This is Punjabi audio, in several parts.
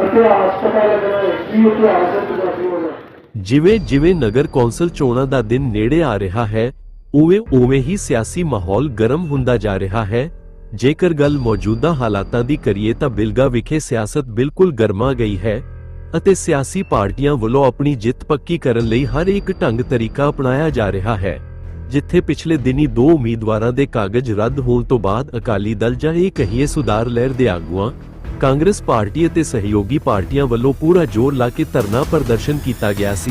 ਇਤਿਹਾਸ ਪਤਾ ਲੱਗਣਾ ਕੀ ਇਤਿਹਾਸ ਹੈ ਪੰਜਾਬੀ ਜਿਵੇਂ ਜਿਵੇਂ ਨਗਰ ਕੌਂਸਲ ਚੋਣਾਂ ਦਾ ਦਿਨ ਨੇੜੇ ਆ ਰਿਹਾ ਹੈ, ਉਵੇਂ ਉਵੇਂ ਹੀ ਸਿਆਸੀ ਮਾਹੌਲ ਗਰਮ ਹੁੰਦਾ ਜਾ ਰਿਹਾ ਹੈ। ਜੇਕਰ ਗੱਲ ਮੌਜੂਦਾ ਹਾਲਾਤਾਂ ਦੀ ਕਰੀਏ ਤਾਂ ਬਿਲਗਾ ਵਿਖੇ ਸਿਆਸਤ ਬਿਲਕੁਲ ਗਰਮਾ ਗਈ ਹੈ ਅਤੇ ਸਿਆਸੀ ਪਾਰਟੀਆਂ ਵੱਲੋਂ ਆਪਣੀ ਜਿੱਤ ਪੱਕੀ ਕਰਨ ਲਈ ਹਰ ਇੱਕ ਢੰਗ ਤਰੀਕਾ ਅਪਣਾਇਆ ਜਾ ਰਿਹਾ ਹੈ, ਜਿੱਥੇ ਪਿਛਲੇ ਦਿਨੀ ਦੋ ਉਮੀਦਵਾਰਾਂ ਦੇ ਕਾਗਜ਼ ਰੱਦ ਹੋਣ ਤੋਂ ਬਾਅਦ ਅਕਾਲੀ ਦਲ ਜਾਂ ਇਹ ਕਹੀਏ ਸੁਧਾਰ ਲਹਿਰ ਦੇ ਆਗੂਆਂ ਕਾਂਗਰਸ ਪਾਰਟੀ ਅਤੇ ਸਹਿਯੋਗੀ ਪਾਰਟੀਆਂ ਵੱਲੋਂ ਪੂਰਾ ਜ਼ੋਰ ਲਾ ਕੇ ਧਰਨਾ ਪ੍ਰਦਰਸ਼ਨ ਕੀਤਾ ਗਿਆ ਸੀ।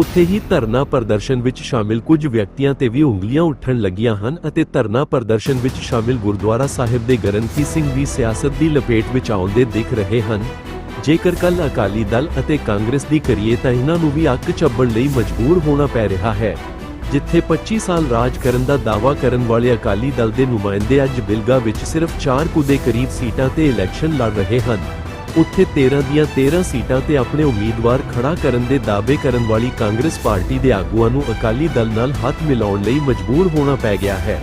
ਉੱਥੇ ਹੀ ਧਰਨਾ ਪ੍ਰਦਰਸ਼ਨ ਵਿੱਚ ਸ਼ਾਮਿਲ ਕੁਝ ਵਿਅਕਤੀਆਂ ਤੇ ਵੀ ਉਂਗਲੀਆਂ ਉੱਠਣ ਲੱਗੀਆਂ ਹਨ ਅਤੇ ਧਰਨਾ ਪ੍ਰਦਰਸ਼ਨ ਵਿੱਚ ਸ਼ਾਮਿਲ ਗੁਰਦੁਆਰਾ ਸਾਹਿਬ ਦੇ ਗ੍ਰੰਥੀ ਸਿੰਘ ਵੀ ਸਿਆਸਤ ਦੀ ਲਪੇਟ ਵਿੱਚ ਆਉਂਦੇ ਦਿਖ ਰਹੇ ਹਨ। ਜੇਕਰ ਕੱਲ ਅਕਾਲੀ ਦਲ ਅਤੇ ਕਾਂਗਰਸ ਦੀ ਕਰੀਏ ਤਾਂ ਇਹਨਾਂ ਨੂੰ ਵੀ ਅੱਕ ਚੱਬਣ ਲਈ ਮਜਬੂਰ ਹੋਣਾ ਪੈ ਰਿਹਾ ਹੈ। ਜਿੱਥੇ 25 ਸਾਲ ਰਾਜ ਕਰਨ ਦਾ ਦਾਅਵਾ ਕਰਨ ਵਾਲੇ ਅਕਾਲੀ ਦਲ ਦੇ ਨੁਮਾਇੰਦੇ ਅੱਜ ਬਿਲਗਾ ਵਿੱਚ ਸਿਰਫ 4 ਕੁ ਦੇ ਕਰੀਬ ਸੀਟਾਂ ਤੇ ਇਲੈਕਸ਼ਨ ਲੜ ਰਹੇ ਹਨ। ਉੱਥੇ 13 ਦੀਆਂ 13 ਸੀਟਾਂ ਤੇ ਆਪਣੇ ਉਮੀਦਵਾਰ ਖੜਾ ਕਰਨ ਦੇ ਦਾਅਵੇ ਕਰਨ ਵਾਲੀ ਕਾਂਗਰਸ ਪਾਰਟੀ ਦੇ ਆਗੂਆਂ ਨੂੰ ਅਕਾਲੀ ਦਲ ਨਾਲ ਹੱਥ ਮਿਲਾਉਣ ਲਈ ਮਜਬੂਰ ਹੋਣਾ ਪੈ ਗਿਆ ਹੈ।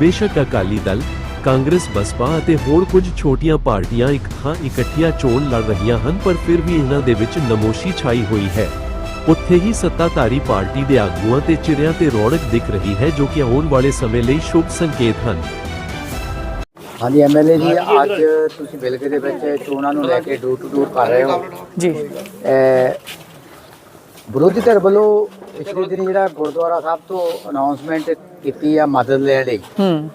ਬੇਸ਼ੱਕ ਅਕਾਲੀ ਦਲ, ਕਾਂਗਰਸ, ਬਸਪਾ ਅਤੇ ਹੋਰ ਕੁਝ ਛੋਟੀਆਂ ਪਾਰਟੀਆਂ ਇੱਕ ਥਾਂ ਇਕੱਠੀਆਂ ਚੋਣ ਲੜ ਰਹੀਆਂ ਹਨ, ਪਰ ਫਿਰ ਵੀ ਇਹਨਾਂ ਦੇ ਵਿੱਚ ਨਮੋਸ਼ੀ ਛਾਈ ਹੋਈ ਹੈ। ਉੱਥੇ ਹੀ ਸੱਤਾਧਾਰੀ ਪਾਰਟੀ ਦੇ ਆਗੂਆਂ ਤੇ ਚਿਹਰਿਆਂ ਤੇ ਰੌਣਕ ਦਿਖ ਰਹੀ ਹੈ ਜੋ ਕਿ ਆਉਣ ਵਾਲੇ ਸਮੇਂ ਲਈ ਸ਼ੁਭ ਸੰਕੇਤ ਹਨ। ਹਾਂਜੀ ਐਮਐਲਏ ਜੀ ਅੱਜ ਤੁਸੀਂ ਬਿਲਗੇ ਦੇ ਵਿੱਚ ਚੋਣਾਂ ਨੂੰ ਲੈ ਕੇ ਡੋਰ ਟੂ ਡੋਰ ਕਰ ਰਹੇ ਹੋ। ਜੀ। ਵਿਰੋਧੀ ਧਿਰ ਵੱਲੋਂ ਪਿਛਲੇ ਦਿਨ ਜਿਹੜਾ ਗੁਰਦੁਆਰਾ ਸਾਹਿਬ ਤੋਂ ਅਨਾਉਂਸਮੈਂਟ ਕੀਤੀ ਆ ਮਦਦ ਲੈਣ ਲਈ ਹੂੰ।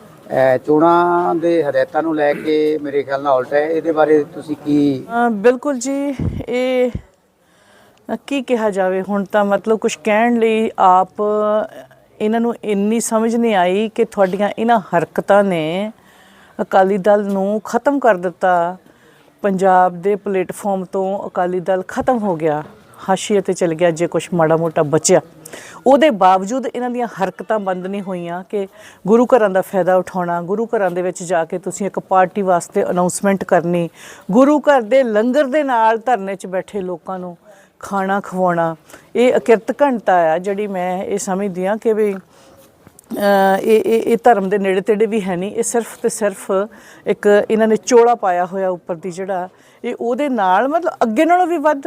ਚੋਣਾਂ ਦੇ ਹਦਾਇਤਾਂ ਨੂੰ ਲੈ ਕੇ ਮੇਰੇ ਖਿਆਲ ਨਾਲ ਉਲਟਾ ਹੈ। ਇਹਦੇ ਬਾਰੇ ਤੁਸੀਂ ਕੀ ਬਿਲਕੁਲ ਜੀ ਇਹ ਕੀ ਕਿਹਾ ਜਾਵੇ? ਹੁਣ ਤਾਂ ਮਤਲਬ ਕੁਝ ਕਹਿਣ ਲਈ ਆਪ ਇਹਨਾਂ ਨੂੰ ਇੰਨੀ ਸਮਝ ਨਹੀਂ ਆਈ ਕਿ ਤੁਹਾਡੀਆਂ ਇਹਨਾਂ ਹਰਕਤਾਂ ਨੇ ਅਕਾਲੀ ਦਲ ਨੂੰ ਖਤਮ ਕਰ ਦਿੱਤਾ। ਪੰਜਾਬ ਦੇ ਪਲੇਟਫਾਰਮ ਤੋਂ ਅਕਾਲੀ ਦਲ ਖਤਮ ਹੋ ਗਿਆ। ਹਾਸ਼ੀਏ ਤੇ ਚਲ ਗਿਆ ਜੇ ਕੁਝ ਮਾੜਾ ਮੋਟਾ ਬਚਿਆ। ਉਹਦੇ ਬਾਵਜੂਦ ਇਹਨਾਂ ਦੀਆਂ ਹਰਕਤਾਂ ਬੰਦ ਨਹੀਂ ਹੋਈਆਂ ਕਿ ਗੁਰੂ ਘਰਾਂ ਦਾ ਫਾਇਦਾ ਉਠਾਉਣਾ, ਗੁਰੂ ਘਰਾਂ ਦੇ ਵਿੱਚ ਜਾ ਕੇ ਤੁਸੀਂ ਇੱਕ ਪਾਰਟੀ ਵਾਸਤੇ ਅਨਾਉਂਸਮੈਂਟ ਕਰਨੀ, ਗੁਰੂ ਘਰ ਦੇ ਲੰਗਰ ਦੇ ਨਾਲ ਧਰਨੇ 'ਚ ਬੈਠੇ ਲੋਕਾਂ ਨੂੰ ਖਾਣਾ ਖਵਾਉਣਾ, ਇਹ ਅਕਿਰਤ ਘੰਟਾ ਆ ਜਿਹੜੀ ਮੈਂ ਇਹ ਸਮਝਦੀ ਆ ਕਿ ਵੀ, ਅਹ, ਇਹ ਇਹ ਇਹ ਧਰਮ ਦੇ ਨੇੜੇ ਤੇੜੇ ਵੀ ਹੈ ਨਹੀਂ। ਇਹ ਸਿਰਫ ਤੇ ਸਿਰਫ ਇੱਕ ਇਹਨਾਂ ਨੇ ਚੋਲਾ ਪਾਇਆ ਹੋਇਆ ਉੱਪਰ ਦੀ ਜਿਹੜਾ, ਇਹ ਉਹਦੇ ਨਾਲ ਮਤਲਬ ਅੱਗੇ ਨਾਲੋਂ ਵੀ ਵੱਧ।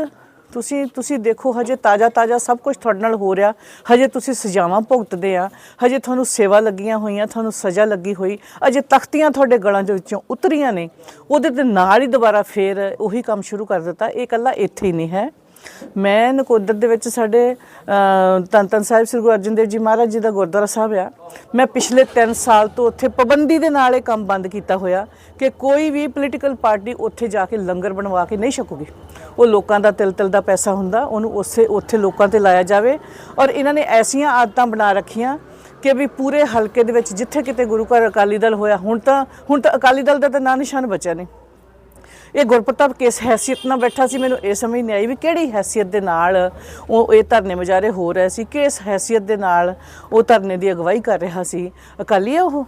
ਤੁਸੀਂ ਤੁਸੀਂ ਦੇਖੋ, ਹਜੇ ਤਾਜ਼ਾ ਤਾਜ਼ਾ ਸਭ ਕੁਝ ਤੁਹਾਡੇ ਨਾਲ ਹੋ ਰਿਹਾ। ਹਜੇ ਤੁਸੀਂ ਸਜ਼ਾਵਾਂ ਭੁਗਤਦੇ ਆ। ਹਜੇ ਤੁਹਾਨੂੰ ਸੇਵਾ ਲੱਗੀਆਂ ਹੋਈਆਂ, ਤੁਹਾਨੂੰ ਸਜ਼ਾ ਲੱਗੀ ਹੋਈ। ਅਜੇ ਤਖਤੀਆਂ ਤੁਹਾਡੇ ਗਲਾਂ ਦੇ ਵਿੱਚੋਂ ਉਤਰੀਆਂ ਨੇ। ਉਹਦੇ ਦੇ ਨਾਲ ਹੀ ਦੁਬਾਰਾ ਫੇਰ ਉਹੀ ਕੰਮ ਸ਼ੁਰੂ ਕਰ ਦਿੱਤਾ। ਇਹ ਇਕੱਲਾ ਇੱਥੇ ਹੀ ਨਹੀਂ ਹੈ। ਮੈਂ ਨਕੋਦਰ ਦੇ ਵਿੱਚ ਸਾਡੇ ਅ, ਧੰਨ ਧੰਨ ਸਾਹਿਬ ਸ੍ਰੀ ਗੁਰੂ ਅਰਜਨ ਦੇਵ ਜੀ ਮਹਾਰਾਜ ਜੀ ਦਾ ਗੁਰਦੁਆਰਾ ਸਾਹਿਬ ਆ। ਮੈਂ ਪਿਛਲੇ 3 ਸਾਲ ਤੋਂ ਉੱਥੇ ਪਾਬੰਦੀ ਦੇ ਨਾਲ ਇਹ ਕੰਮ ਬੰਦ ਕੀਤਾ ਹੋਇਆ ਕਿ ਕੋਈ ਵੀ ਪੋਲੀਟੀਕਲ ਪਾਰਟੀ ਉੱਥੇ ਜਾ ਕੇ ਲੰਗਰ ਬਣਵਾ ਕੇ ਨਹੀਂ ਛਕੂਗੀ। ਉਹ ਲੋਕਾਂ ਦਾ ਤਿਲ ਤਿਲ ਦਾ ਪੈਸਾ ਹੁੰਦਾ ਉਹਨੂੰ ਉਸੇ ਉੱਥੇ ਲੋਕਾਂ ਤੇ ਲਾਇਆ ਜਾਵੇ ਔਰ ਇਹਨਾਂ ਨੇ ਐਸੀਆਂ ਆਦਤਾਂ ਬਣਾ ਰੱਖੀਆਂ ਕਿ ਵੀ ਪੂਰੇ ਹਲਕੇ ਦੇ ਵਿੱਚ ਜਿੱਥੇ ਕਿਤੇ ਗੁਰੂ ਘਰ ਅਕਾਲੀ ਦਲ ਹੋਇਆ ਹੁਣ ਤਾਂ ਹੁਣ ਤਾਂ ਅਕਾਲੀ ਦਲ ਦਾ ਤਾਂ ਨਾਂ ਨਿਸ਼ਾਨ ਬਚਿਆ ਨਹੀਂ। ਇਹ ਗੁਰਪ੍ਰਤਾਪ ਕਿਸ ਹੈਸੀਅਤ ਨਾਲ ਬੈਠਾ ਸੀ? ਮੈਨੂੰ ਇਹ ਸਮਝ ਨਹੀਂ ਆਈ ਵੀ ਕਿਹੜੀ ਹੈਸੀਅਤ ਦੇ ਨਾਲ ਉਹ ਇਹ ਧਰਨੇ ਮੁਜ਼ਾਹਰੇ ਹੋ ਰਹੇ ਸੀ। ਕਿਸ ਹੈਸੀਅਤ ਦੇ ਨਾਲ ਉਹ ਧਰਨੇ ਦੀ ਅਗਵਾਈ ਕਰ ਰਿਹਾ ਸੀ? ਅਕਾਲੀ ਆ ਉਹ?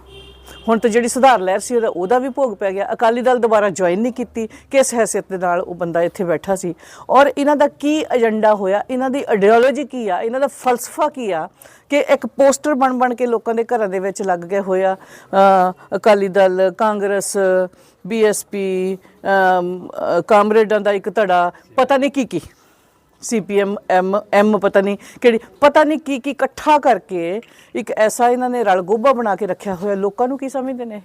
ਹੁਣ ਤਾਂ ਜਿਹੜੀ ਸੁਧਾਰ ਲਹਿਰ ਸੀ, ਉਹਦਾ ਉਹਦਾ ਵੀ ਭੋਗ ਪੈ ਗਿਆ। ਅਕਾਲੀ ਦਲ ਦੁਬਾਰਾ ਜੁਆਇਨ ਨਹੀਂ ਕੀਤੀ। ਕਿਸ ਹੈਸੀਅਤ ਦੇ ਨਾਲ ਉਹ ਬੰਦਾ ਇੱਥੇ ਬੈਠਾ ਸੀ? ਔਰ ਇਹਨਾਂ ਦਾ ਕੀ ਏਜੰਡਾ ਹੋਇਆ? ਇਹਨਾਂ ਦੀ ਆਈਡੀਓਲੋਜੀ ਕੀ ਆ? ਇਹਨਾਂ ਦਾ ਫਲਸਫਾ ਕੀ ਆ? ਕਿ ਇੱਕ ਪੋਸਟਰ ਬਣ ਬਣ ਕੇ ਲੋਕਾਂ ਦੇ ਘਰਾਂ ਦੇ ਵਿੱਚ ਲੱਗ ਗਏ ਹੋਇਆ ਅਕਾਲੀ ਦਲ, ਕਾਂਗਰਸ ਬੀਐਸਪੀ ਕਾਮਰੇਡਾਂ ਦਾ ਇੱਕ ਧੜਾ, ਪਤਾ ਨਹੀਂ ਕੀ ਕੀ ਸੀਪੀਐਮ ਐਮ ਐਮ ਪਤਾ ਨਹੀਂ ਕਿਹੜੀ, ਪਤਾ ਨਹੀਂ ਕੀ ਕੀ ਇਕੱਠਾ ਕਰਕੇ ਇੱਕ ਐਸਾ ਇਹਨਾਂ ਨੇ ਰਲ ਗੋਬਾ ਬਣਾ ਕੇ ਰੱਖਿਆ ਹੋਇਆ। ਲੋਕਾਂ ਨੂੰ ਕੀ ਸਮਝਦੇ ਨੇ?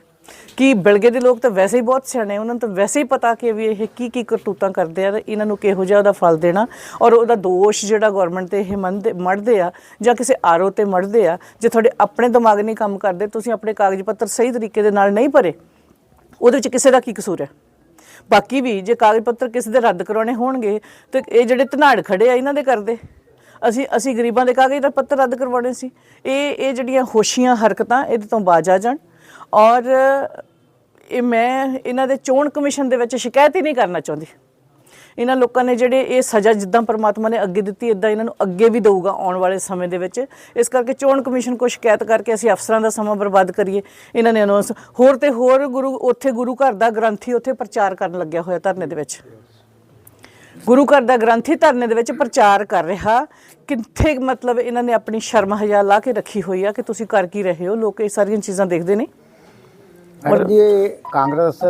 ਕਿ ਬਿਲਗੇ ਦੇ ਲੋਕ ਤਾਂ ਵੈਸੇ ਹੀ ਬਹੁਤ ਸਿਆਣੇ, ਉਹਨਾਂ ਨੂੰ ਤਾਂ ਵੈਸੇ ਹੀ ਪਤਾ ਕਿ ਵੀ ਇਹ ਕੀ ਕੀ ਕਰਤੂਤਾਂ ਕਰਦੇ ਆ ਤੇ ਇਹਨਾਂ ਨੂੰ ਕਿਹੋ ਜਿਹਾ ਉਹਦਾ ਫਲ ਦੇਣਾ। ਔਰ ਉਹਦਾ ਦੋਸ਼ ਜਿਹੜਾ ਗਵਰਨਮੈਂਟ ਤੇ ਇਹ ਮੰਨਦੇ, ਮੜਦੇ ਆ ਜਾਂ ਕਿਸੇ ਆਰਓ ਤੇ ਮੜਦੇ ਆ, ਜੇ ਤੁਹਾਡੇ ਆਪਣੇ ਦਿਮਾਗ ਨਹੀਂ ਕੰਮ ਕਰਦੇ, ਤੁਸੀਂ ਆਪਣੇ ਕਾਗਜ਼ ਪੱਤਰ ਸਹੀ ਤਰੀਕੇ ਦੇ ਨਾਲ ਨਹੀਂ ਭਰੇ ਉਹਦੇ ਵਿੱਚ ਕਿਸੇ ਦਾ ਕੀ ਕਸੂਰ ਹੈ? ਬਾਕੀ ਵੀ ਜੇ ਕਾਗਜ਼ ਪੱਤਰ ਕਿਸੇ ਦੇ ਰੱਦ ਕਰਾਉਣੇ ਹੋਣਗੇ, ਤੇ ਇਹ ਜਿਹੜੇ ਧਨਾੜ ਖੜੇ ਆ, ਇਹਨਾਂ ਦੇ ਕਰਦੇ ਅਸੀਂ ਅਸੀਂ ਗਰੀਬਾਂ ਦੇ ਕਾਗਜ਼ ਦਾ ਪੱਤਰ ਰੱਦ ਕਰਵਾਉਣੇ ਸੀ। ਇਹ ਇਹ ਜਿਹੜੀਆਂ ਹੋਸ਼ੀਆਂ ਹਰਕਤਾਂ ਇਹਦੇ ਤੋਂ ਬਾਜ ਆ ਜਾਣ। ਔਰ ਇਹ ਮੈਂ ਇਹਨਾਂ ਦੇ ਚੋਣ ਕਮਿਸ਼ਨ ਦੇ ਵਿੱਚ ਸ਼ਿਕਾਇਤ ਹੀ ਨਹੀਂ ਕਰਨਾ ਚਾਹੁੰਦੀ। ਇਹਨਾਂ ਲੋਕਾਂ ਨੇ ਜਿਹੜੇ ਇਹ ਸਜ਼ਾ ਜਿੱਦਾਂ ਪਰਮਾਤਮਾ ਨੇ ਅੱਗੇ ਦਿੱਤੀ ਇਦਾਂ ਇਹਨਾਂ ਨੂੰ ਅੱਗੇ ਵੀ ਦੇਊਗਾ ਆਉਣ ਵਾਲੇ ਸਮੇਂ ਦੇ ਵਿੱਚ। ਇਸ ਕਰਕੇ ਚੋਣ ਕਮਿਸ਼ਨ ਕੋ ਸ਼ਿਕਾਇਤ ਕਰਕੇ ਅਸੀਂ ਅਫਸਰਾਂ ਦਾ ਸਮਾਂ ਬਰਬਾਦ ਕਰੀਏ। ਇਹਨਾਂ ਨੇ ਅਨਾਉਂਸ ਹੋਰ ਤੇ ਹੋਰ ਗੁਰੂ, ਉੱਥੇ ਗੁਰੂ ਘਰ ਦਾ ਗ੍ਰੰਥੀ ਉੱਥੇ ਪ੍ਰਚਾਰ ਕਰਨ ਲੱਗਿਆ ਹੋਇਆ ਧਰਨੇ ਦੇ ਵਿੱਚ। ਗੁਰੂ ਘਰ ਦਾ ਗ੍ਰੰਥੀ ਧਰਨੇ ਦੇ ਵਿੱਚ ਪ੍ਰਚਾਰ ਕਰ ਰਿਹਾ। ਕਿੱਥੇ ਮਤਲਬ ਇਹਨਾਂ ਨੇ ਆਪਣੀ ਸ਼ਰਮ ਹਜਾ ਲਾ ਕੇ ਰੱਖੀ ਹੋਈ ਆ ਕਿ ਤੁਸੀਂ ਕਰ ਕੀ ਰਹੇ ਹੋ? ਲੋਕ ਇਹ ਸਾਰੀਆਂ ਚੀਜ਼ਾਂ ਦੇਖਦੇ ਨੇ। ਮੈਡਮ ਜੀ ਕਾਂਗਰਸ,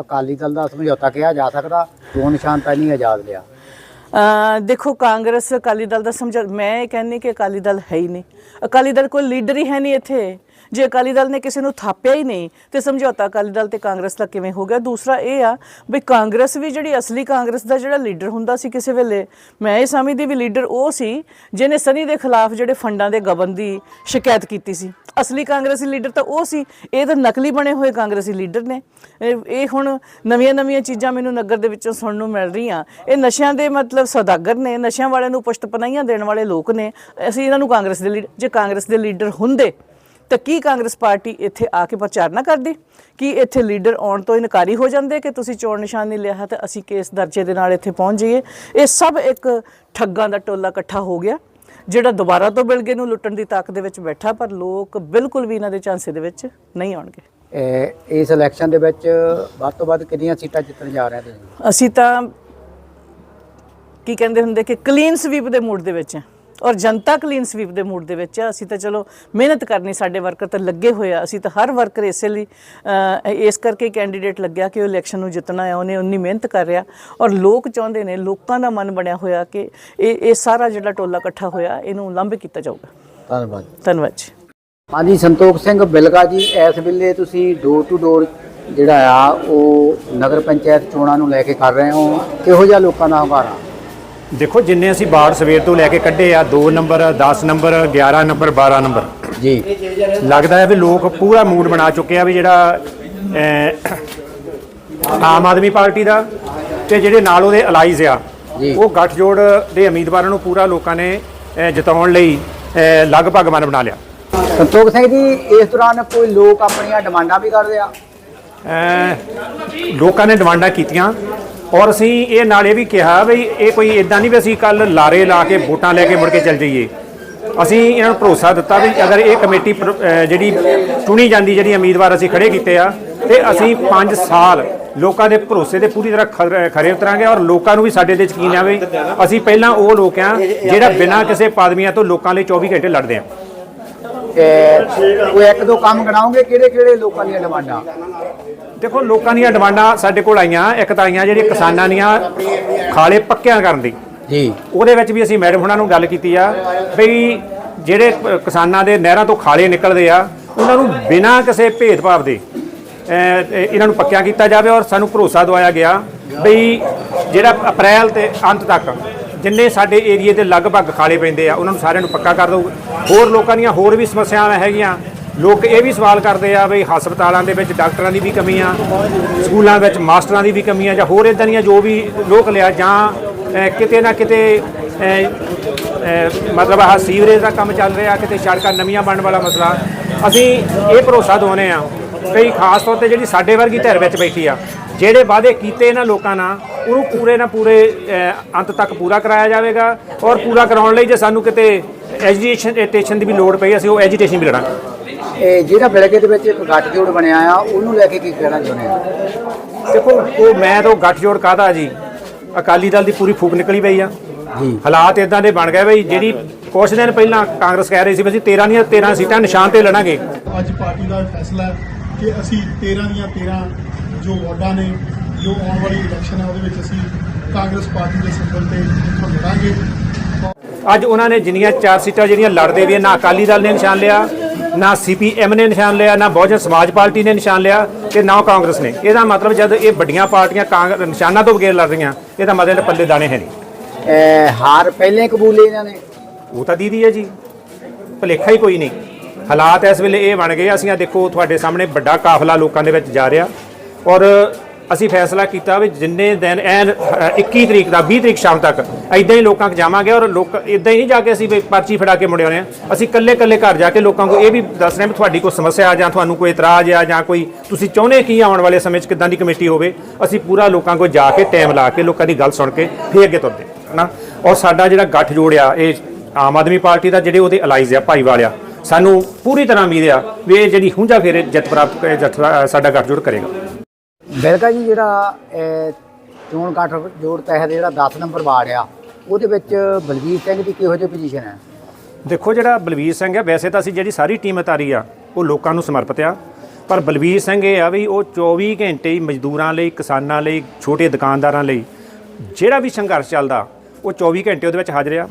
ਅਕਾਲੀ ਦਲ ਦਾ ਸਮਝੌਤਾ ਕਿਹਾ ਜਾ ਸਕਦਾ ਚੋਣ ਨਿਸ਼ਾਨ ਤਾਂ ਨਹੀਂ ਆਜ਼ਾਦ ਲਿਆ। ਦੇਖੋ, ਕਾਂਗਰਸ, ਅਕਾਲੀ ਦਲ ਦਾ ਸਮਝ ਮੈਂ ਇਹ ਕਹਿੰਨੀ ਕਿ ਅਕਾਲੀ ਦਲ ਹੈ ਹੀ ਨਹੀਂ। ਅਕਾਲੀ ਦਲ ਕੋਈ ਲੀਡਰ ਹੀ ਹੈ ਨਹੀਂ ਇੱਥੇ। ਜੇ ਅਕਾਲੀ ਦਲ ਨੇ ਕਿਸੇ ਨੂੰ ਥਾਪਿਆ ਹੀ ਨਹੀਂ ਤੇ ਸਮਝੌਤਾ ਅਕਾਲੀ ਦਲ ਤੇ ਕਾਂਗਰਸ ਦਾ ਕਿਵੇਂ ਹੋ ਗਿਆ? ਦੂਸਰਾ ਇਹ ਆ ਵੀ ਕਾਂਗਰਸ ਵੀ ਜਿਹੜੀ ਅਸਲੀ ਕਾਂਗਰਸ ਦਾ ਜਿਹੜਾ ਲੀਡਰ ਹੁੰਦਾ ਸੀ ਕਿਸੇ ਵੇਲੇ, ਮੈਂ ਇਹ ਸਮਝਦੀ ਵੀ ਲੀਡਰ ਉਹ ਸੀ ਜਿਹਨੇ ਸਨੀ ਦੇ ਖਿਲਾਫ ਜਿਹੜੇ ਫੰਡਾਂ ਦੇ ਗਬਨ ਦੀ ਸ਼ਿਕਾਇਤ ਕੀਤੀ ਸੀ। ਅਸਲੀ ਕਾਂਗਰਸੀ ਲੀਡਰ ਤਾਂ ਉਹ ਸੀ, ਇਹ ਤਾਂ ਨਕਲੀ ਬਣੇ ਹੋਏ ਕਾਂਗਰਸੀ ਲੀਡਰ ਨੇ। ਇਹ- ਇਹ ਹੁਣ ਨਵੀਆਂ ਨਵੀਆਂ ਚੀਜ਼ਾਂ ਮੈਨੂੰ ਨਗਰ ਦੇ ਵਿੱਚੋਂ ਸੁਣਨ ਨੂੰ ਮਿਲ ਰਹੀਆਂ। ਇਹ ਨਸ਼ਿਆਂ ਦੇ ਮਤਲਬ ਸੌਦਾਗਰ ਨੇ, ਨਸ਼ਿਆਂ ਵਾਲਿਆਂ ਨੂੰ ਪੁਸ਼ਤ ਦੇਣ ਵਾਲੇ ਲੋਕ ਨੇ। ਅਸੀਂ ਇਹਨਾਂ ਨੂੰ ਕਾਂਗਰਸ ਦੇ ਲੀਡਰ ਜੇ ਕਾਂਗਰਸ ਦੇ ਲੀਡਰ ਹੁੰਦੇ ਤਾਂ ਕੀ ਕਾਂਗਰਸ ਪਾਰਟੀ ਇੱਥੇ ਆ ਕੇ ਪ੍ਰਚਾਰ ਨਾ ਕਰਦੀ? ਕੀ ਇੱਥੇ ਲੀਡਰ ਆਉਣ ਤੋਂ ਇਨਕਾਰੀ ਹੋ ਜਾਂਦੇ ਕਿ ਤੁਸੀਂ ਚੋਣ ਨਿਸ਼ਾਨ ਨਹੀਂ ਲਿਆ ਹੈ ਤਾਂ ਅਸੀਂ ਕੇਸ ਦਰਜੇ ਦੇ ਨਾਲ ਇੱਥੇ ਪਹੁੰਚ ਜਾਈਏ? ਇਹ ਸਭ ਇੱਕ ਠੱਗਾਂ ਦਾ ਟੋਲਾ ਇਕੱਠਾ ਹੋ ਗਿਆ ਜਿਹੜਾ ਦੁਬਾਰਾ ਤੋਂ ਬਿਲਗੇ ਨੂੰ ਲੁੱਟਣ ਦੀ ਤਾਕ ਦੇ ਵਿੱਚ ਬੈਠਾ ਪਰ ਲੋਕ ਬਿਲਕੁਲ ਵੀ ਇਹਨਾਂ ਦੇ ਝਾਂਸੇ ਦੇ ਵਿੱਚ ਨਹੀਂ ਆਉਣਗੇ। ਇਹ- ਇਸ ਇਲੈਕਸ਼ਨ ਦੇ ਵਿੱਚ ਵੱਧ ਤੋਂ ਵੱਧ ਕਿੰਨੀਆਂ ਸੀਟਾਂ ਜਿੱਤਣ ਜਾ ਰਹੇ ਤੁਸੀਂ ਅਸੀਂ ਤਾਂ ਕੀ ਕਹਿੰਦੇ ਹੁੰਦੇ ਕਿ ਕਲੀਨ ਸਵੀਪ ਦੇ ਮੂਡ ਦੇ ਵਿੱਚ ਹਾਂ। ਔਰ ਜਨਤਾ ਕਲੀਨ ਸਵੀਪ ਦੇ ਮੂਡ ਦੇ ਵਿੱਚ ਆ। ਅਸੀਂ ਤਾਂ ਚਲੋ ਮਿਹਨਤ ਕਰਨੀ ਸਾਡੇ ਵਰਕਰ ਤਾਂ ਲੱਗੇ ਹੋਏ ਆ। ਅਸੀਂ ਤਾਂ ਹਰ ਵਰਕਰ ਇਸੇ ਲਈ ਇਸ ਕਰਕੇ ਕੈਂਡੀਡੇਟ ਲੱਗਿਆ ਕਿ ਉਹ ਇਲੈਕਸ਼ਨ ਨੂੰ ਜਿੱਤਣਾ ਹੈ ਉਹਨੇ ਉਨੀ ਮਿਹਨਤ ਕਰ ਰਿਹਾ। ਔਰ ਲੋਕ ਚਾਹੁੰਦੇ ਨੇ ਲੋਕਾਂ ਦਾ ਮਨ ਬਣਿਆ ਹੋਇਆ ਕਿ ਇਹ ਇਹ ਸਾਰਾ ਜਿਹੜਾ ਟੋਲਾ ਇਕੱਠਾ ਹੋਇਆ ਇਹਨੂੰ ਲੰਬੇ ਕੀਤਾ ਜਾਊਗਾ। ਧੰਨਵਾਦ ਧੰਨਵਾਦ ਜੀ। ਹਾਂਜੀ ਸੰਤੋਖ ਸਿੰਘ ਬਿਲਗਾ ਜੀ ਇਸ ਵੇਲੇ ਤੁਸੀਂ ਡੋਰ ਟੂ ਡੋਰ ਜਿਹੜਾ ਆ ਉਹ ਨਗਰ ਪੰਚਾਇਤ ਚੋਣਾਂ ਨੂੰ ਲੈ ਕੇ ਕਰ ਰਹੇ ਹੋ। ਕਿਹੋ ਜਿਹਾ ਲੋਕਾਂ ਦਾ ਹੰਗਾਰਾ ਦੇਖੋ ਜਿੰਨੇ ਅਸੀਂ ਬਾੜ ਸਵੇਰ ਤੋਂ ਲੈ ਕੇ ਕੱਢੇ ਆ 2 ਨੰਬਰ 10 ਨੰਬਰ 11 ਨੰਬਰ 12 ਨੰਬਰ। ਜੀ। ਲੱਗਦਾ ਹੈ ਵੀ ਲੋਕ ਪੂਰਾ ਮੂਡ ਬਣਾ ਚੁੱਕੇ ਆ ਵੀ ਜਿਹੜਾ ਆਮ ਆਦਮੀ ਪਾਰਟੀ ਦਾ ਤੇ ਜਿਹੜੇ ਨਾਲ ਉਹਦੇ ਅਲਾਈਜ਼ ਆ। ਉਹ ਗੱਠਜੋੜ ਦੇ ਉਮੀਦਵਾਰਾਂ ਨੂੰ ਪੂਰਾ ਲੋਕਾਂ ਨੇ ਜਿਤਾਉਣ ਲਈ ਲਗਭਗ ਮਨ ਬਣਾ ਲਿਆ। ਸੰਤੋਖ ਸਿੰਘ ਜੀ ਇਸ ਦੌਰਾਨ ਕੋਈ ਲੋਕ ਆਪਣੀਆਂ ਡਿਮਾਂਡਾਂ ਵੀ ਕਰਦੇ ਆ? ਲੋਕਾਂ ਨੇ ਡਿਮਾਂਡਾਂ ਕੀਤੀਆਂ। ਔਰ ਅਸੀਂ ਇਹ ਨਾਲ ਇਹ ਵੀ ਕਿਹਾ ਵੀ ਇਹ ਕੋਈ ਇਦਾਂ ਨਹੀਂ ਵੀ ਅਸੀਂ ਕੱਲ ਲਾਰੇ ਲਾ ਕੇ ਵੋਟਾਂ ਲੈ ਕੇ ਮੁੜ ਕੇ ਚੱਲ ਜਾਈਏ। ਅਸੀਂ ਇਹਨਾਂ ਨੂੰ ਭਰੋਸਾ ਦਿੱਤਾ ਵੀ ਅਗਰ ਇਹ ਕਮੇਟੀ ਪ੍ਰ- ਜਿਹੜੀ ਚੁਣੀ ਜਾਂਦੀ, ਜਿਹੜੀ ਉਮੀਦਵਾਰ ਅਸੀਂ ਖੜੇ ਕੀਤੇ ਆ, ਤੇ ਅਸੀਂ 5 ਸਾਲ ਲੋਕਾਂ ਦੇ ਭਰੋਸੇ ਤੇ ਪੂਰੀ ਤਰ੍ਹਾਂ ਖਰੇ ਉਤਰਾਂਗੇ ਔਰ ਲੋਕਾਂ ਨੂੰ ਵੀ ਸਾਡੇ ਤੇ ਯਕੀਨ ਆਵੇ ਅਸੀਂ ਪਹਿਲਾਂ ਉਹ ਲੋਕ ਆ ਜਿਹੜਾ ਬਿਨਾਂ ਕਿਸੇ ਪਾਦਮੀਆਂ ਤੋਂ ਲੋਕਾਂ ਲਈ 24 ਘੰਟੇ ਲੜਦੇ ਆ। ਤੇ ਇੱਕ ਦੋ ਕੰਮ ਗਣਾਓਗੇ ਕਿਹੜੇ ਕਿਹੜੇ ਲੋਕਾਂ ਦੀਆਂ ਡਿਮਾਂਡਾਂ? ਦੇਖੋ ਲੋਕਾਂ ਦੀਆਂ ਡਿਮਾਂਡਾਂ ਸਾਡੇ ਕੋਲ ਆਈਆਂ। ਇੱਕ ਤਾਂ ਆਈਆਂ ਜਿਹੜੀਆਂ ਕਿਸਾਨਾਂ ਦੀਆਂ ਖਾਲੇ ਪੱਕਿਆਂ ਕਰਨ ਦੀ। ਜੀ। ਉਹਦੇ ਵਿੱਚ ਵੀ ਅਸੀਂ ਮੈਡਮ ਹੁਣਾਂ ਨੂੰ ਗੱਲ ਕੀਤੀ ਆ ਵੀ ਜਿਹੜੇ ਕਿਸਾਨਾਂ ਦੇ ਨਹਿਰਾਂ ਤੋਂ ਖਾਲੇ ਨਿਕਲਦੇ ਆ ਉਹਨਾਂ ਨੂੰ ਬਿਨਾਂ ਕਿਸੇ ਭੇਦਭਾਵ ਦੇ ਇਹਨਾਂ ਨੂੰ ਪੱਕਿਆ ਕੀਤਾ ਜਾਵੇ ਔਰ ਸਾਨੂੰ ਭਰੋਸਾ ਦਵਾਇਆ ਗਿਆ ਵੀ ਜਿਹੜਾ ਅਪ੍ਰੈਲ ਤੇ ਅੰਤ ਤੱਕ ਜਿੰਨੇ ਸਾਡੇ ਏਰੀਏ ਤੇ ਲਗਭਗ ਖਾਲੇ ਪੈਂਦੇ ਆ ਉਹਨਾਂ ਨੂੰ ਸਾਰਿਆਂ ਨੂੰ ਪੱਕਾ ਕਰ ਦੋ ਹੋਰ ਲੋਕਾਂ ਦੀਆਂ ਹੋਰ ਵੀ ਸਮੱਸਿਆਵਾਂ ਹੈਗੀਆਂ। ਲੋਕ ਇਹ ਵੀ ਸਵਾਲ ਕਰਦੇ ਆ ਵੀ ਹਸਪਤਾਲਾਂ ਦੇ ਵਿੱਚ ਡਾਕਟਰਾਂ ਦੀ ਵੀ ਕਮੀ ਆ, ਸਕੂਲਾਂ ਵਿੱਚ ਮਾਸਟਰਾਂ ਦੀ ਵੀ ਕਮੀ ਆ ਜਾਂ ਹੋਰ ਇਦਾਂ ਦੀਆਂ ਜੋ ਵੀ ਲੋਕ ਲਿਆ ਜਾਂ ਕਿਤੇ ਨਾ ਕਿਤੇ ਮਤਲਬ ਆਹ ਸੀਵਰੇਜ ਦਾ ਕੰਮ ਚੱਲ ਰਿਹਾ, ਕਿਤੇ ਸੜਕਾਂ ਨਵੀਆਂ ਬਣਨ ਵਾਲਾ ਮਸਲਾ, ਅਸੀਂ ਇਹ ਭਰੋਸਾ ਦਵਾਉਂਦੇ ਆ ਕਈ ਖਾਸ ਤੌਰ ਤੇ ਜਿਹੜੀ ਸਾਡੇ ਵਰਗੀ ਧਿਰ ਵਿੱਚ ਬੈਠੀ ਆ, ਜਿਹੜੇ ਵਾਅਦੇ ਕੀਤੇ ਇਹਨਾਂ ਲੋਕਾਂ ਨਾਲ, ਉਹਨੂੰ ਪੂਰੇ ਨਾ ਪੂਰੇ ਅੰਤ ਤੱਕ ਪੂਰਾ ਕਰਾਇਆ ਜਾਵੇਗਾ ਔਰ ਪੂਰਾ ਕਰਾਉਣ ਲਈ ਜੇ ਸਾਨੂੰ ਕਿਤੇ ਐਜੀਟੇਸ਼ਨ ਦੀ ਵੀ ਲੋੜ ਪਈ, ਅਸੀਂ ਉਹ ਐਜੀਟੇਸ਼ਨ ਵੀ ਲੜਾਂਗੇ। ਇਹ ਜਿਹੜਾ ਬਿਲਗੇ ਦੇ ਵਿੱਚ ਇੱਕ ਗੱਠਜੋੜ ਬਣਿਆ ਆ ਉਹਨੂੰ ਲੈ ਕੇ ਕੀ ਕਹਿਣਾ ਚਾਹੁੰਦੇ ਆ ਦੇਖੋ ਉਹ ਮੈਂ ਤਾਂ ਗੱਠਜੋੜ ਕਾਹਦਾ ਜੀ? ਅਕਾਲੀ ਦਲ ਦੀ ਪੂਰੀ ਫੂਕ ਨਿਕਲੀ ਪਈ ਆ। ਜੀ। ਹਾਲਾਤ ਇਦਾਂ ਦੇ ਬਣ ਗਏ ਬਈ ਜਿਹੜੀ ਕੁਛ ਦਿਨ ਪਹਿਲਾਂ ਕਾਂਗਰਸ ਕਹਿ ਰਹੀ ਸੀ ਵੀ ਅਸੀਂ 13 ਦੀਆਂ 13 ਸੀਟਾਂ ਨਿਸ਼ਾਨ ਤੇ ਲੜਾਂਗੇ। ਅੱਜ ਪਾਰਟੀ ਦਾ ਫੈਸਲਾ ਹੈ ਕਿ ਅਸੀਂ 13 ਦੀਆਂ 13 ਜੋ ਵਾਰਡਾਂ ਨੇ ਜੋ ਆਉਣ ਵਾਲੀ ਇਲੈਕਸ਼ਨ ਹੈ ਉਹਦੇ ਵਿੱਚ ਅਸੀਂ ਕਾਂਗਰਸ ਪਾਰਟੀ ਦੇ ਸਿੰਬਲ ਤੇ ਲੜਾਂਗੇ। ਅੱਜ ਉਹਨਾਂ ਨੇ ਜਿੰਨੀਆਂ ਚਾਰ ਸੀਟਾਂ ਜਿਹੜੀਆਂ ਲੜਦੇ ਵੀ ਨਾ ਅਕਾਲੀ ਦਲ ਨੇ ਨਿਸ਼ਾਨ ਲਿਆ ਨਾ ਸੀਪੀਐਮ ਨੇ ਨਿਸ਼ਾਨ ਲਿਆ ਨਾ ਬਹੁਜਨ ਸਮਾਜ ਪਾਰਟੀ ਨੇ ਨਿਸ਼ਾਨ ਲਿਆ ਤੇ ਨਾ ਕਾਂਗਰਸ ਨੇ। ਇਹਦਾ ਮਤਲਬ ਜਦ ਇਹ ਵੱਡੀਆਂ ਪਾਰਟੀਆਂ ਕਾਂਗਰਸ ਨਿਸ਼ਾਨਾਂ ਤੋਂ ਬਗੈਰ ਲੜ ਰਹੀਆਂ ਇਹਦਾ ਮਤਲਬ ਪੱਲੇ ਦਾਣੇ ਹੈ ਨਹੀਂ। ਹਾਰ ਪਹਿਲੇ ਕਬੂਲੇ ਇਹਨਾਂ ਨੇ। ਉਹ ਤਾਂ ਦੀਦੀ ਹੈ ਜੀ ਭੁਲੇਖਾ ਹੀ ਕੋਈ ਨਹੀਂ। ਹਾਲਾਤ ਇਸ ਵੇਲੇ ਇਹ ਬਣ ਗਏ ਅਸੀਂ ਆ ਦੇਖੋ ਤੁਹਾਡੇ ਸਾਹਮਣੇ ਵੱਡਾ ਕਾਫਲਾ ਲੋਕਾਂ ਦੇ ਵਿੱਚ ਜਾ ਰਿਹਾ। ਔਰ ਅਸੀਂ ਫੈਸਲਾ ਕੀਤਾ ਵੀ ਜਿੰਨੇ ਦਿਨ ਐਨ ਅ, 21 ਤਰੀਕ ਦਾ 20 ਤਰੀਕ ਸ਼ਾਮ ਤੱਕ ਐਦਾਂ ਹੀ ਲੋਕਾਂ ਕੋਲ ਜਾਵਾਂਗੇ ਔਰ ਲੋਕ ਇਦਾਂ ਹੀ ਨਹੀਂ ਜਾ ਕੇ ਅਸੀਂ ਵੀ ਪਰਚੀ ਫੜਾ ਕੇ ਮੁੜੇ ਆਉਣੇ ਆ ਅਸੀਂ ਕੱਲੇ ਕੱਲੇ ਘਰ ਜਾ ਕੇ ਲੋਕਾਂ ਕੋਲ ਇਹ ਵੀ ਦੱਸ ਰਹੇ ਹਾਂ ਵੀ ਤੁਹਾਡੀ ਕੋਈ ਸਮੱਸਿਆ ਆ ਜਾਂ ਤੁਹਾਨੂੰ ਕੋਈ ਇਤਰਾਜ਼ ਆ ਜਾਂ ਕੋਈ ਤੁਸੀਂ ਚਾਹੁੰਦੇ ਕੀ ਆਉਣ ਵਾਲੇ ਸਮੇਂ 'ਚ ਕਿੱਦਾਂ ਦੀ ਕਮੇਟੀ ਹੋਵੇ ਅਸੀਂ ਪੂਰਾ ਲੋਕਾਂ ਕੋਲ ਜਾ ਕੇ ਟਾਈਮ ਲਾ ਕੇ ਲੋਕਾਂ ਦੀ ਗੱਲ ਸੁਣ ਕੇ ਫੇਰ ਅੱਗੇ ਤੁਰਦੇ ਹਾਂ, ਹਨਾ? ਔਰ ਸਾਡਾ ਜਿਹੜਾ ਗੱਠ ਜੋੜਿਆ ਇਹ ਆਮ ਆਦਮੀ ਪਾਰਟੀ ਦਾ ਜਿਹੜੇ ਉਹਦੇ ਅਲਾਈਜ਼ ਆ ਭਾਈਵਾਲ ਆ ਸਾਨੂੰ ਪੂਰੀ ਤਰ੍ਹਾਂ ਉਮੀਦ ਆ ਵੀ ਇਹ ਜਿਹੜੀ ਹੁੰਜਾ ਫੇਰੇ ਜਿੱਤ ਪ੍ਰਾਪਤ ਜੱਥਾ ਸਾਡਾ ਗੱਠਜੋੜ ਕਰੇਗਾ। ਬਿਲਗਾ ਜੀ, ਜਿਹੜਾ ਚੋਣ ਚੋਣ ਗੱਠਜੋੜ ਤਹਿਤ ਜਿਹੜਾ 10 ਨੰਬਰ ਵਾਰਡ ਆ, ਉਹਦੇ ਵਿੱਚ ਬਲਵੀਰ ਸਿੰਘ ਦੀ ਕਿਹੋ ਜਿਹੀ ਪੋਜੀਸ਼ਨ ਹੈ? ਦੇਖੋ ਜਿਹੜਾ ਬਲਵੀਰ ਸਿੰਘ ਹੈ, ਵੈਸੇ ਤਾਂ ਅਸੀਂ ਜਿਹੜੀ ਸਾਰੀ ਟੀਮ ਉਤਾਰੀ ਆ, ਉਹ ਲੋਕਾਂ ਨੂੰ ਸਮਰਪਿਤ ਆ। ਪਰ ਬਲਵੀਰ ਸਿੰਘ ਇਹ ਆ ਵੀ ਉਹ 24 ਘੰਟੇ ਹੀ ਮਜ਼ਦੂਰਾਂ ਲਈ, ਕਿਸਾਨਾਂ ਲਈ, ਛੋਟੇ ਦੁਕਾਨਦਾਰਾਂ ਲਈ, ਜਿਹੜਾ ਵੀ ਸੰਘਰਸ਼ ਚੱਲਦਾ, ਉਹ 24 ਘੰਟੇ ਉਹਦੇ ਵਿੱਚ ਹਾਜ਼ਰ ਆ।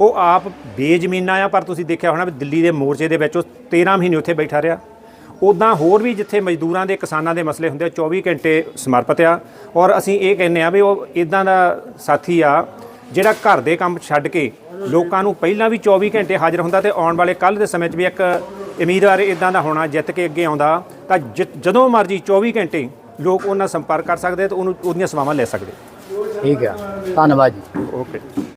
ਉਹ ਆਪ ਬੇਜ਼ਮੀਨਾ ਆ, ਪਰ ਤੁਸੀਂ ਦੇਖਿਆ ਹੋਣਾ ਵੀ ਦਿੱਲੀ ਦੇ ਮੋਰਚੇ ਦੇ ਵਿੱਚ ਉਹ 13 ਮਹੀਨੇ ਉੱਥੇ ਬੈਠਾ ਰਿਹਾ। ਉਦਾਂ ਹੋਰ ਵੀ ਜਿੱਥੇ ਮਜ਼ਦੂਰਾਂ ਦੇ ਕਿਸਾਨਾਂ ਦੇ ਮਸਲੇ ਹੁੰਦੇ ਆ 24 ਘੰਟੇ ਸਮਰਪਿਤ ਆ। ਔਰ ਅਸੀਂ ਇਹ ਕਹਿੰਦੇ ਆ ਵੀ ਉਹ ਇਦਾਂ ਦਾ ਸਾਥੀ ਆ ਜਿਹੜਾ ਘਰ ਦੇ ਕੰਮ ਛੱਡ ਕੇ ਲੋਕਾਂ ਨੂੰ ਪਹਿਲਾਂ ਵੀ 24 ਘੰਟੇ ਹਾਜ਼ਰ ਹੁੰਦਾ ਤੇ ਆਉਣ ਵਾਲੇ ਕੱਲ ਦੇ ਸਮੇਂ 'ਚ ਵੀ ਇੱਕ ਉਮੀਦਵਾਰ ਇਦਾਂ ਦਾ ਹੋਣਾ ਜਿੱਤ ਕੇ ਅੱਗੇ ਆਉਂਦਾ ਤਾਂ ਜਦੋਂ ਮਰਜ਼ੀ 24 ਘੰਟੇ ਲੋਕ ਉਹਨਾਂ ਸੰਪਰਕ ਕਰ ਸਕਦੇ ਤੇ ਉਹਨੂੰ ਉਹਦੀਆਂ ਸੇਵਾਵਾਂ ਲੈ ਸਕਦੇ ਠੀਕ ਆ। ਧੰਨਵਾਦ ਜੀ। ਓਕੇ।